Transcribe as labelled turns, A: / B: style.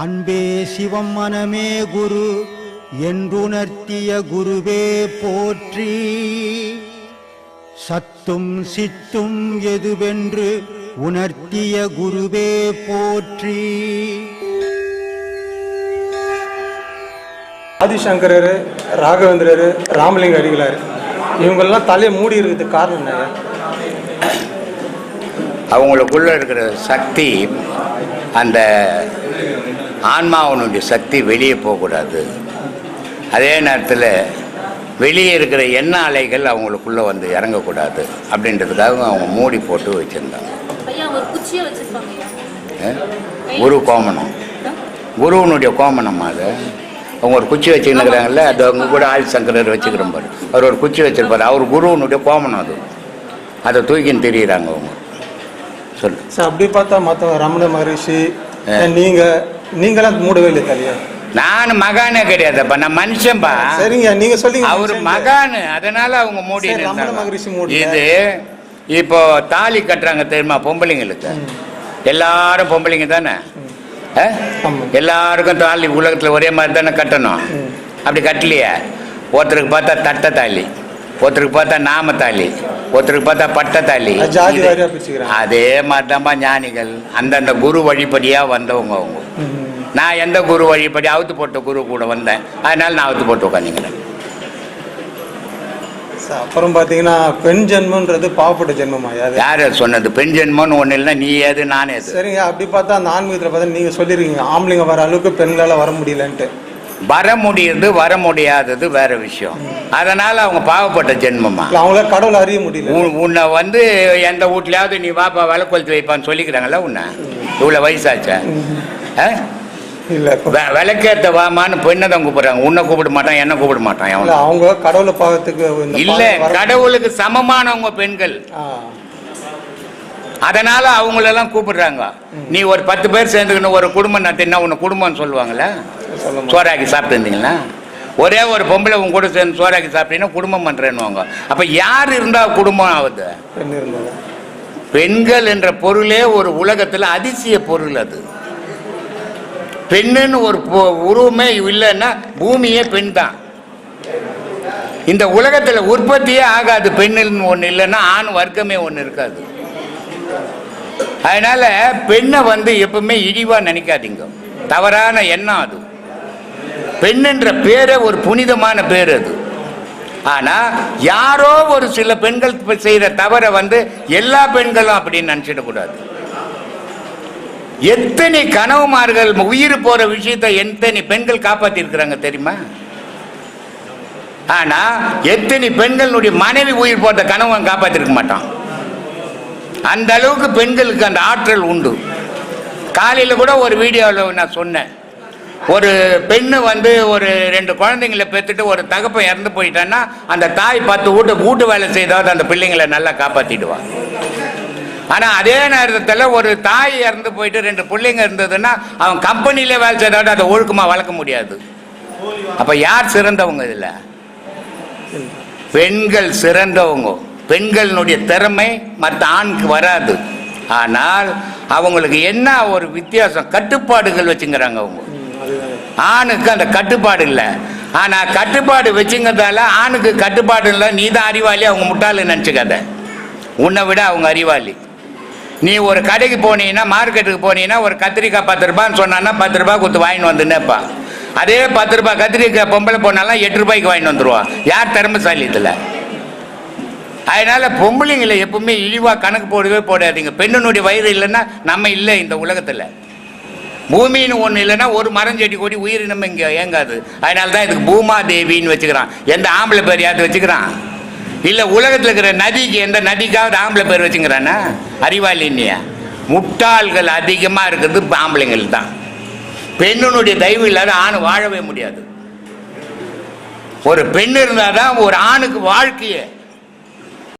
A: அன்பே சிவம் மனமே குரு என்றுணர்த்திய குருவே போற்றி. சத்தும் சித்தும் எதுவென்று உணர்த்திய குருவே போற்றி.
B: ஆதிசங்கரர் ராகவேந்திரர் ராமலிங்க அடிகளார் இவங்கெல்லாம் தலையை மூடி இருக்கிறதுக்கு காரணம் என்ன
C: அவங்களுக்குள்ள இருக்கிற சக்தி அந்த ஆன்மாவனுடைய சக்தி வெளியே போகக்கூடாது. அதே நேரத்தில் வெளியே இருக்கிற எண்ண அலைகள் அவங்களுக்குள்ள வந்து இறங்கக்கூடாது. அப்படின்றதுக்காக அவங்க மூடி போட்டு வச்சுருந்தாங்க. குரு கோமணம். குருவனுடைய கோமணம் அது. அவங்க ஒரு குச்சி வச்சுருக்கிறாங்கல்ல அது அவங்க கூட ஆதி சங்கரர் வச்சுக்கிறோம் பாரு அவர் ஒரு குச்சி வச்சிருப்பாரு. அவர் குருவனுடைய கோமணம் அது. அதை தூக்கின்னு தெரியுறாங்க அவங்க. சொல்லு.
B: சார் அப்படி பார்த்தா மற்ற ரமண மகரிஷி நீங்க நீங்களாம் மூடவே இல்லை தலையா
C: நான் மகானே கிடையாதுப்பா நான் மனுஷன்பா.
B: சரிங்க நீங்க சொல்லிங்க
C: அவர் மகானு அதனால அவங்க மூடி
B: மகரிஷி.
C: இது இப்போ தாலி கட்டுறாங்க தெரியுமா பொம்பளைங்களுக்கு? எல்லாரும் பொம்பளைங்க தானே. எல்லாருக்கும் தாலி உலகத்துல ஒரே மாதிரி தானே கட்டணும். அப்படி கட்டலையே. ஒருத்தருக்கு பார்த்தா தட்டை தாலி ஒருத்தருக்கு பார்த்தா நாம தாலி. ஒருத்தருக்கு பார்த்தா பட்டை தாலி
B: அது.
C: அதே மாதிரிதான்ப்பா ஞானிகள். அந்தந்த குரு வழிப்படியா வந்தவங்க அவங்க. நான் எந்த குரு வழிப்படி அவுத்து போட்ட குரு கூட வந்தேன். அதனால நான் அவுத்து போட்டு உட்காந்துக்கிறேன்
B: அப்புறம் பார்த்தீங்கன்னா பெண் ஜென்மன்றது பாவப்பட்ட ஜென்மமா
C: யார்? அது சொன்னது? பெண் ஜென்மம்னு ஒண்ணு இல்லை நீ ஏது நான் ஏது?
B: சரிங்க அப்படி பார்த்தா அந்த ஆன்மீகத்தில் பார்த்தா நீங்க சொல்லிருக்கீங்க ஆம்பளைங்க வர அளவுக்கு பெண்களால வர முடியலன்ட்டு.
C: வர முடியுது வர முடியாதது வேற விஷயம். அதனால அவங்க பாவப்பட்ட ஜென்மமா.
B: இல்ல அவங்களால கடவுளை அறிய முடியல.
C: உன்- உன்னை வந்து எந்த வீட்லயாவது நீ வாப்பா விலை கொளுத்து வைப்பான்னு சொல்லிக்கிறாங்களா உன்னை. இவ்வளோ வயசாச்சா?
B: இல்ல
C: வெ- விளக்கேத்த வாமான்னு பெண்ணை தான் கூப்பிடுறாங்க. உன்னை கூப்பிட மாட்டான் என்ன கூப்பிட மாட்டான் எவனும்.
B: அவங்க கடவுளை பார்க்கறதுக்கு
C: இல்ல கடவுளுக்கு சமமானவங்க பெண்கள். அதனால அவங்களெல்லாம் கூப்பிடுறாங்க. நீ ஒரு பத்து பேர் சேர்ந்துக்கணும் ஒரு குடும்பம் நடத்தினா உன்னை குடும்பம்னு சொல்லுவாங்களா. சோறாக்கி சாப்பிட்டு இருந்தீங்களா ஒரே ஒரு பொம்பளை உங்க கூட சேர்ந்து சோறாக்கி சாப்பிட்டீங்கன்னா குடும்பம் பண்றேன்னுவாங்க. அப்ப யார் இருந்தா குடும்பம் ஆகுது? பெண்கள் என்ற பொருளே ஒரு உலகத்துல அதிசய பொருள் அது. பெண்ணுன்னு ஒரு உருவமே இல்லைன்னா பூமியே பெண் தான். இந்த உலகத்துல உற்பத்தியே ஆகாது பெண்ணுன்னு ஒண்ணு இல்லைன்னா ஆண் வர்க்கமே ஒண்ணு இருக்காது. அதனால பெண்ணை வந்து எப்பவுமே இழிவா நினைக்காதீங்க. தவறான எண்ணம் அது. பெண்ணுன்ற பேரே ஒரு புனிதமான பேர் அது. ஆனா யாரோ ஒரு சில பெண்கள் செய்கிற தவறை வந்து எல்லா பெண்களும் அப்படின்னு நினைச்சிடக்கூடாது எத்தனை கனவுமார்கள் உயிர் போற விஷயத்தை எத்தனை பெண்கள் காப்பாற்றிருக்கிறாங்க தெரியுமா? ஆனா எத்தனை பெண்களுடைய மனைவி உயிர் போட்ட கனவன் காப்பாற்றிருக்க மாட்டான். அந்த அளவுக்கு பெண்களுக்கு அந்த ஆற்றல் உண்டு. காலையில் கூட ஒரு வீடியோவில் நான் சொன்னேன். ஒரு பெண்ணு வந்து ஒரு ரெண்டு குழந்தைங்களை பெற்றுட்டு ஒரு தகப்பன் இறந்து போயிட்டான்னா அந்த தாய் பத்து வீட்டு வீட்டு வேலை செய்தாவது அந்த பிள்ளைங்களை நல்லா காப்பாற்றிடுவான் ஆனால் அதே நேரத்தில் ஒரு தாய் இறந்து போயிட்டு ரெண்டு பிள்ளைங்க இருந்ததுன்னா அவன் கம்பெனியில் வேலை செய்தாவது அதை ஒழுக்கமாக வளர்க்க முடியாது. அப்போ யார் சிறந்தவங்க இதில்? பெண்கள் சிறந்தவங்க. பெண்களினுடைய திறமை மற்ற ஆணுக்கு வராது. ஆனால் அவங்களுக்கு என்ன ஒரு வித்தியாசம்? கட்டுப்பாடுகள் வச்சுங்கிறாங்க அவங்க. ஆணுக்கு அந்த கட்டுப்பாடு இல்லை. ஆனால் கட்டுப்பாடு வச்சுங்கிறதால ஆணுக்கு கட்டுப்பாடு இல்லை. நீ தான் அறிவாளி அவங்க முட்டாளு நினச்சிக்காத. உன்னை விட அவங்க அறிவாளி. நீ ஒரு கடைக்கு போனீங்கன்னா மார்க்கெட்டுக்கு போனீங்கன்னா ஒரு கத்திரிக்காய் பத்து ரூபான்னு சொன்னான்னா பத்து ரூபா கொடுத்து வாங்கிட்டு வந்துன்னேப்பா அதே பத்து ரூபாய் கத்திரிக்காய் பொம்பளை போனாலும் எட்டு ரூபாய்க்கு வாங்கிட்டு வந்துடுவான் யார் திறமைசாலி இதில்? அதனால பொம்பளைங்களை எப்பவுமே இழிவாக கணக்கு போடவே போடாதீங்க. பெண்ணினுடைய வயிறு இல்லைன்னா நம்ம இல்லை இந்த உலகத்தில். பூமின்னு ஒன்று இல்லைன்னா ஒரு மரம் செடி கொடி உயிரினம் இங்கே ஏங்காது அதனால தான் இதுக்கு பூமா தேவின்னு வச்சுக்கிறான். எந்த ஆம்பளை பேர் யாத்து வச்சுக்கிறான்? இல்லை உலகத்தில் இருக்கிற நதிக்கு எந்த நதிக்காவது ஆம்பளை பேர் வச்சுக்கிறானா? அறிவாளின்னியா முட்டாள்கள் அதிகமாக இருக்கிறது ஆம்பளைங்கள் தான். பெண்ணுனுடைய தயவு இல்லாத ஆண் வாழவே முடியாது. ஒரு பெண் இருந்தால் தான் ஒரு ஆணுக்கு வாழ்க்கையே